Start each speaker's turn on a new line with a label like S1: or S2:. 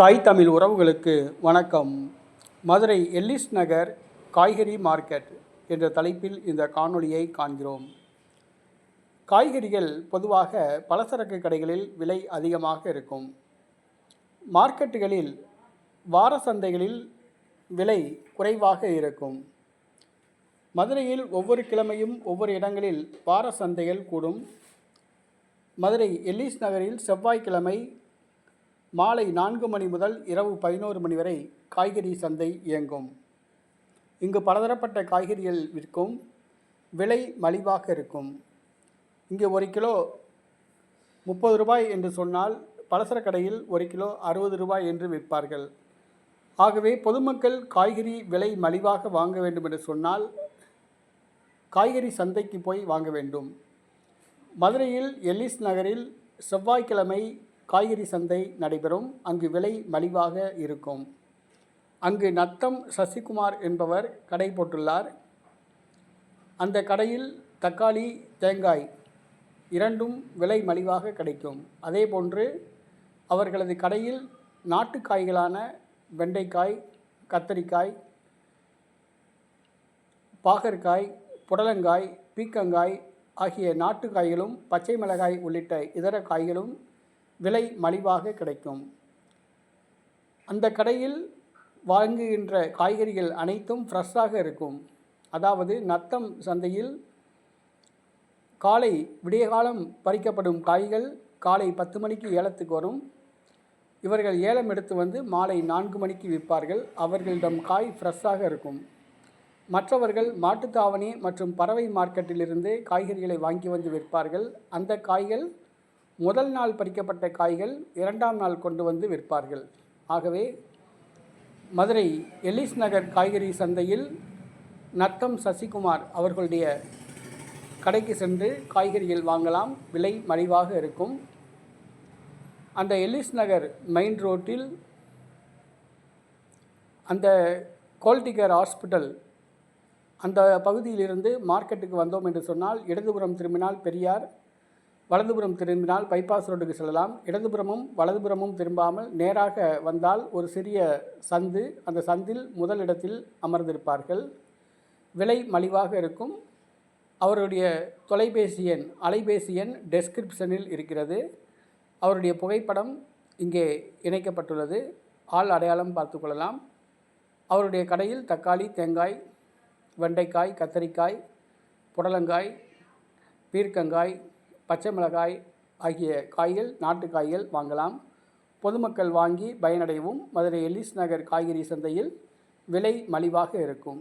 S1: தாய் தமிழ் உறவுகளுக்கு வணக்கம். மதுரை எல்லிஸ் நகர் காய்கறி மார்க்கெட் என்ற தலைப்பில் இந்த காணொளியை காண்கிறோம். காய்கறிகள் பொதுவாக பலசரக்கு கடைகளில் விலை அதிகமாக இருக்கும். மார்க்கெட்டுகளில் வார சந்தைகளில் விலை குறைவாக இருக்கும். மதுரையில் ஒவ்வொரு கிழமையும் ஒவ்வொரு இடங்களில் வார சந்தைகள் கூடும். மதுரை எல்லிஸ் நகரில் செவ்வாய்க்கிழமை மாலை நான்கு மணி முதல் இரவு பதினோரு மணி வரை காய்கறி சந்தை இயங்கும். இங்கு பலதரப்பட்ட காய்கறிகள் விற்கும். விலை மலிவாக இருக்கும். இங்கே ஒரு கிலோ முப்பது ரூபாய் என்று சொன்னால் பலசர கடையில் ஒரு கிலோ அறுபது ரூபாய் என்று விற்பார்கள். ஆகவே பொதுமக்கள் காய்கறி விலை மலிவாக வாங்க வேண்டும் என்று சொன்னால் காய்கறி சந்தைக்கு போய் வாங்க வேண்டும். மதுரையில் எல்லிஸ் நகரில் செவ்வாய்க்கிழமை காய்கறி சந்தை நடைபெறும். அங்கு விலை மலிவாக இருக்கும். அங்கு நத்தம் சசிகுமார் என்பவர் கடை போட்டுள்ளார். அந்த கடையில் தக்காளி தேங்காய் இரண்டும் விலை மலிவாக கிடைக்கும். அதே போன்று அவர்களது கடையில் நாட்டு காய்களான வெண்டைக்காய் கத்தரிக்காய் பாகற்காய் புடலங்காய் பீக்கங்காய் ஆகிய நாட்டு காய்களும் பச்சை மிளகாய் உள்ளிட்ட இதர காய்களும் விலை மலிவாக கிடைக்கும். அந்த கடையில் வாங்குகின்ற காய்கறிகள் அனைத்தும் ஃப்ரெஷ்ஷாக இருக்கும். அதாவது நத்தம் சந்தையில் காலை விடியகாலம் பறிக்கப்படும் காய்கள் காலை பத்து மணிக்கு ஏலத்துக்கு வரும். இவர்கள் ஏலம் எடுத்து வந்து மாலை நான்கு மணிக்கு விற்பார்கள். அவர்களிடம் காய் ஃப்ரெஷ்ஷாக இருக்கும். மற்றவர்கள் மாட்டுத்தாவணி மற்றும் பறவை மார்க்கெட்டிலிருந்து காய்கறிகளை வாங்கி வந்து விற்பார்கள். அந்த காய்கள் முதல் நாள் பறிக்கப்பட்ட காய்கள் இரண்டாம் நாள் கொண்டு வந்து விற்பார்கள். ஆகவே மதுரை எலிஸ் நகர் காய்கறி சந்தையில் நத்தம் சசிகுமார் அவர்களுடைய கடைக்கு சென்று காய்கறிகள் வாங்கலாம். விலை மலிவாக இருக்கும். அந்த எலிஸ் நகர் மெயின் ரோட்டில் அந்த கோல்டிகர் ஹாஸ்பிட்டல் அந்த பகுதியிலிருந்து மார்க்கெட்டுக்கு வந்தோம் என்று சொன்னால் இடதுபுறம் திரும்பினால் பெரியார் வலதுபுறம் திரும்பினால் பைபாஸ் ரோடுக்கு செல்லலாம். இடதுபுறமும் வலதுபுறமும் திரும்பாமல் நேராக வந்தால் ஒரு சிறிய சந்து அந்த சந்தில் முதல் இடத்தில் அமர்ந்திருப்பார்கள். விலை மலிவாக இருக்கும். அவருடைய தொலைபேசி எண் அலைபேசி எண் டெஸ்கிரிப்ஷனில் இருக்கிறது. அவருடைய புகைப்படம் இங்கே இணைக்கப்பட்டுள்ளது. ஆள் அடையாளம் பார்த்து கொள்ளலாம். அவருடைய கடையில் தக்காளி தேங்காய் வெண்டைக்காய் கத்தரிக்காய் புடலங்காய் பீர்க்கங்காய் பச்சை மிளகாய் ஆகிய காய்கள் நாட்டு காய்கள் வாங்கலாம். பொதுமக்கள் வாங்கி பயனடையவும் மதுரை எல்லிஸ் நகர் காய்கறி சந்தையில் விலை மலிவாக இருக்கும்.